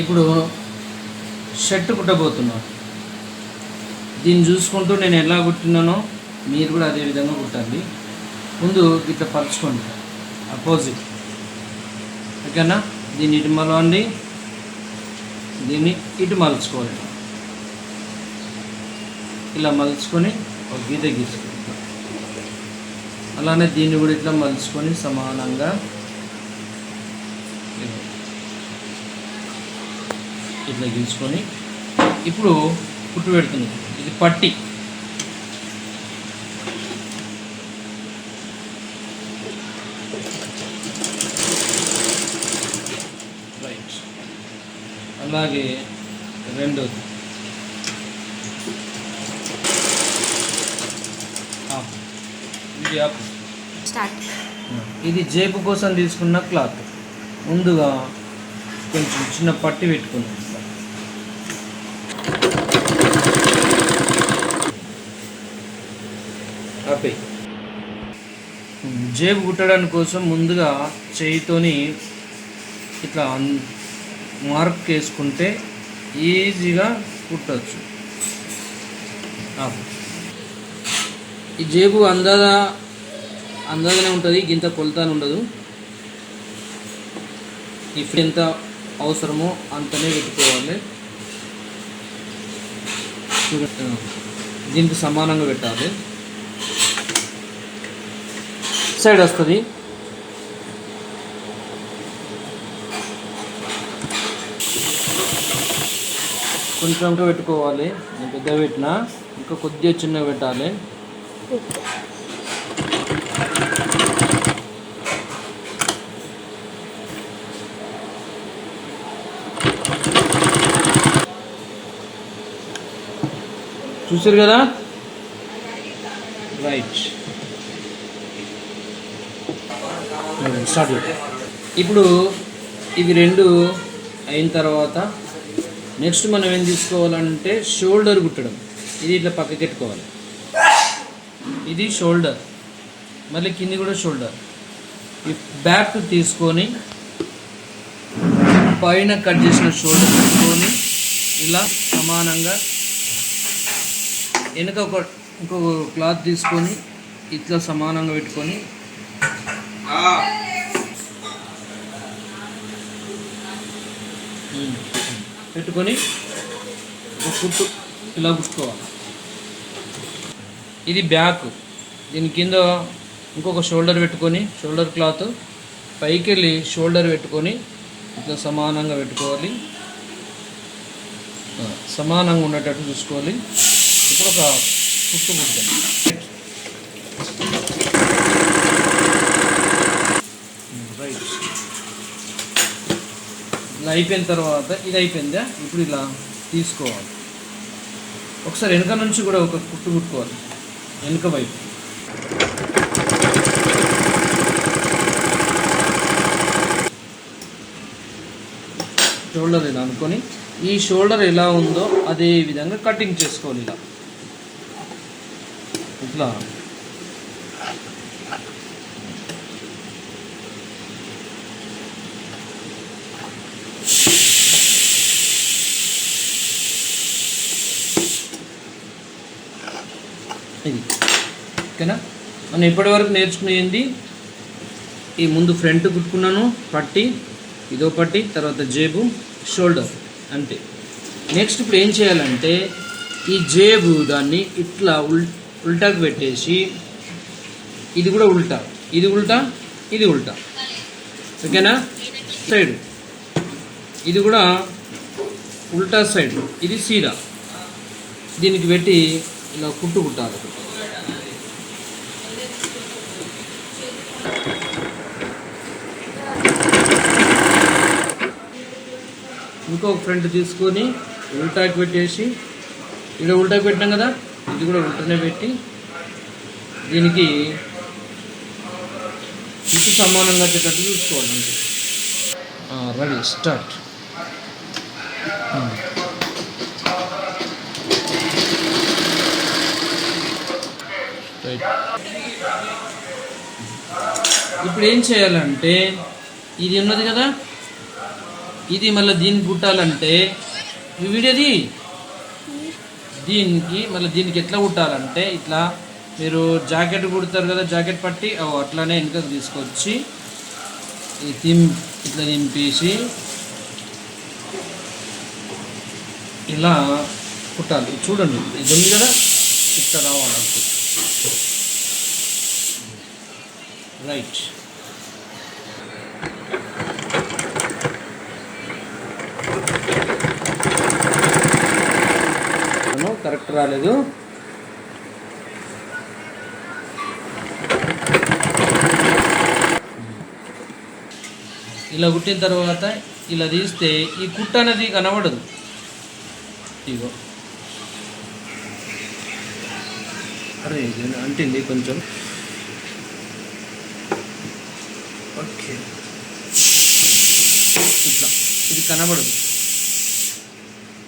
ఇప్పుడు షర్ట్ కుట్టబోతున్నాను దీన్ని చూసుకుంటూ నేను ఎలా కుట్టినానో మీరు కూడా అదే విధంగా కుట్టండి. ముందు ఇట్లా పరుచుకోండి. అపోజిట్ ఓకేనా? దీన్ని ఇటు మలవండి. దీన్ని ఇటు మలుచుకోవాలి. ఇలా మలుచుకొని ఒక గీత గీసుకుంటాం. అలానే దీన్ని కూడా ఇట్లా మలుచుకొని సమానంగా ఇట్లా గీసుకొని ఇప్పుడు పుట్టు పెడుతుంది. ఇది పట్టి. రైట్ అలాగే రెండోది. ఆపు. ఇది జేబు కోసం తీసుకున్న క్లాత్. ముందుగా కొంచెం చిన్న పట్టి పెట్టుకున్నాం ఆపే జేబు కుట్టడానికి కోసం ముందుగా చేయితోని ఇట్లా మార్క్ వేసుకుంటే ఈజీగా కుట్టచ్చు. ఈ జేబు అందాదా అందాగానే ఉంటుంది గింత కొలతాను ఉండదు. ఇప్పుడు ఎంత అవసరమో అంతనే పెట్టుకోవాలి. దీనికి సమానంగా పెట్టాలి. సైడ్ వస్తుంది. కొంచెం ఇంకా పెట్టుకోవాలి. నేను పెద్ద పెట్టినా. ఇంకా కొద్దిగా చిన్నగా పెట్టాలి. చూసారు కదా? రైట్. స్టార్ట్ ఇప్పుడు ఇవి రెండు అయిన తర్వాత నెక్స్ట్ మనం ఏం తీసుకోవాలంటే షోల్డర్ కుట్టడం. ఇది ఇట్లా పక్కకి పెట్టుకోవాలి ఇది షోల్డర్. మళ్ళీ కింది కూడా షోల్డర్. ఈ బ్యాక్ తీసుకొని పైన కట్ చేసిన షోల్డర్ తీసుకొని ఇలా సమానంగా వెనక ఒక ఇంకొక క్లాత్ తీసుకొని ఇట్లా సమానంగా పెట్టుకొని పెట్టుకొని ఒక కుట్టు ఇలా కుట్టుకోవాలి. ఇది బ్యాక్. దీని కింద ఇంకొక షోల్డర్ పెట్టుకొని షోల్డర్ క్లాత్. పైకి వెళ్ళి షోల్డర్ పెట్టుకొని ఇట్లా సమానంగా పెట్టుకోవాలి. సమానంగా ఉండేటట్టు చూసుకోవాలి. ఇప్పుడు ఒక కుట్టు కుట్టాలి రైట్ ఇలా అయిపోయిన తర్వాత ఇది అయిపోయిందా? ఇప్పుడు ఇలా తీసుకోవాలి. ఒకసారి వెనక నుంచి కూడా ఒక కుట్టు కుట్టుకోవాలి వెనుక వైపు. షోల్డర్ ఇలా అనుకొని ఈ షోల్డర్ ఎలా ఉందో అదే విధంగా కటింగ్ చేసుకోవాలి ఇలా. ఇట్లా. ఇది. ఓకేనా? మనం ఇప్పటివరకు నేర్చుకునేది ఈ ముందు ఫ్రంట్ కుట్టుకున్నాను పట్టి ఇదో పట్టి తర్వాత జేబు షోల్డర్ అంతే. నెక్స్ట్ ఇప్పుడు ఏం చేయాలంటే ఈ జేబు దాన్ని ఇట్లా ఉల్ ఉల్టాకు పెట్టేసి ఇది కూడా ఉల్టా. ఇది ఉల్టా ఇది ఉల్టా. ఓకేనా? సైడ్. ఇది కూడా ఉల్టా సైడ్. ఇది సీదా. దీనికి పెట్టి ఇలా కుట్టు కుట్టాలి ఇంకొక ఫ్రంట్ తీసుకొని ఉల్టాకి పెట్టేసి ఇక్కడ ఉల్టాకి పెట్టినాం కదా ఇది కూడా ఉల్టనే పెట్టి దీనికి ఇటు సమానంగా వచ్చేటట్టు చూసుకోవాలి అంతే. Ready start. ఇప్పుడు ఏం చేయాలంటే ఇది ఉన్నది కదా? ఇది మళ్ళీ దీన్ని కుట్టాలంటే వీడియోది దీనికి మళ్ళీ దీనికి ఎట్లా కుట్టాలంటే ఇట్లా మీరు జాకెట్ కుడతారు కదా జాకెట్ పట్టి అవి అట్లానే వెనుకకు తీసుకొచ్చి ఈ తిం ఇట్లా దింపేసి ఇలా కుట్టాలి. చూడండి ఇది ఉంది కదా? ఇట్లా రావాలంటే అంతే రైట్ కరెక్ట్ రాలేదు. ఇలా కుట్టిన తర్వాత ఇలా తీస్తే ఈ కుట్ట అనేది కనబడదు. ఇగో అరే అంటింది కొంచెం. ఓకే ఇట్లా. ఇది కనబడదు.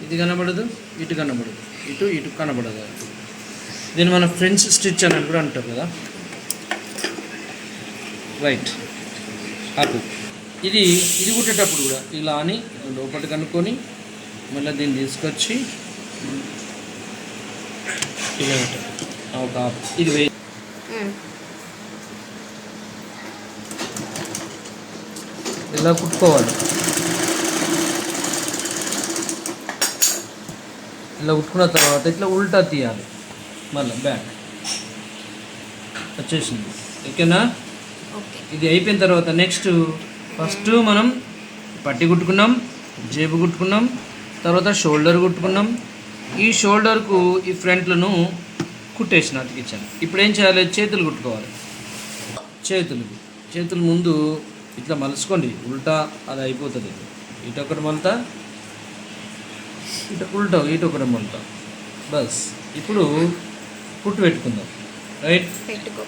ఇది కనబడదు ఇటు కనబడదు. ఇటు ఇటు కనబడదు. దీన్ని మన ఫ్రెండ్స్ స్టిచ్ అని కూడా అంటారు కదా. రైట్ అటు ఇది ఇది కుట్టేటప్పుడు కూడా ఇలా అని లోపల కనుక్కొని మళ్ళీ దీన్ని తీసుకొచ్చి ఇలా ఒక ఇది వే ఇలా కుట్టుకోవాలి? ఇలా కుట్టుకున్న తర్వాత ఇట్లా ఉల్టా తీయాలి. మళ్ళీ బ్యాక్. వచ్చేసింది. ఓకేనా? ఓకే. ఇది అయిపోయిన తర్వాత నెక్స్ట్ ఫస్ట్ మనం పట్టి కుట్టుకున్నాం జేబు కుట్టుకున్నాం తర్వాత షోల్డర్ కుట్టుకున్నాం. ఈ షోల్డర్కు ఈ ఫ్రంట్లను కుట్టేసిన అతికిచ్చాను. ఇప్పుడు ఏం చేయాలి? చేతులు కుట్టుకోవాలి. చేతులు. చేతులు ముందు ఇట్లా మలుచుకోండి ఉల్టా అది అయిపోతుంది. ఇటు ఒకటి మలుతా ఇటు ఉల్టా ఇటు ఒకటి మలుతా. బస్. ఇప్పుడు కుట్టు పెట్టుకుందాం. రైట్ పెట్టుకో.